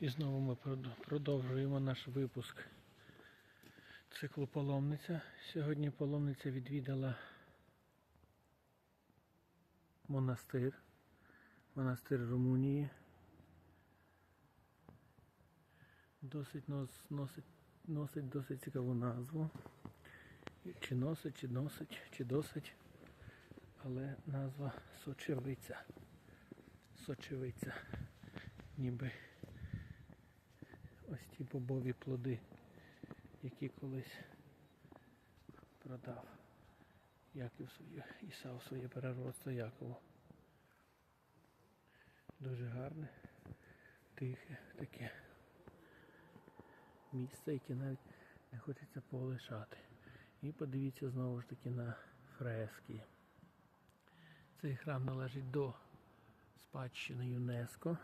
І знову ми продовжуємо наш випуск циклу паломниця. Сьогодні паломниця відвідала монастир. Монастир Румунії. Досить нос, носить, носить досить цікаву назву. Чи носить, чи носить, чи досить. Але назва Сочевиця. Сочевиця. Ніби ось ті бобові плоди, які колись продав Яків своє, Ісав своє переродство Якову. Дуже гарне, тихе таке місце, яке навіть не хочеться полишати. І подивіться знову ж таки на фрески. Цей храм належить до спадщини ЮНЕСКО.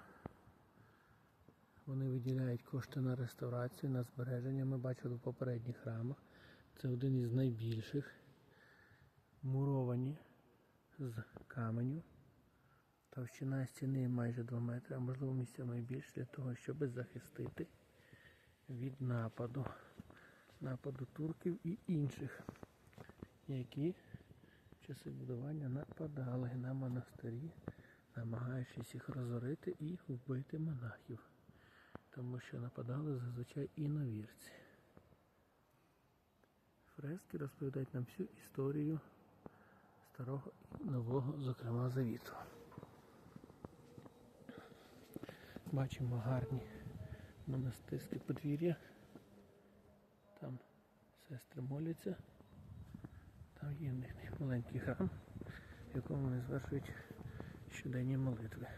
Вони виділяють кошти на реставрацію, на збереження. Ми бачили в попередніх храмах. Це один із найбільших. Муровані з каменю. Товщина стіни майже 2 метри, а можливо місцями більше для того, щоб захистити від нападу. Нападу турків і інших, які в часи будування нападали на монастирі, намагаючись їх розорити і вбити монахів. Тому що нападали зазвичай іновірці. Фрески розповідають нам всю історію старого і нового, зокрема, завіту. Бачимо гарні монастирські подвір'я. Там сестри моляться. Там є в них маленький храм, в якому вони звершують щоденні молитви.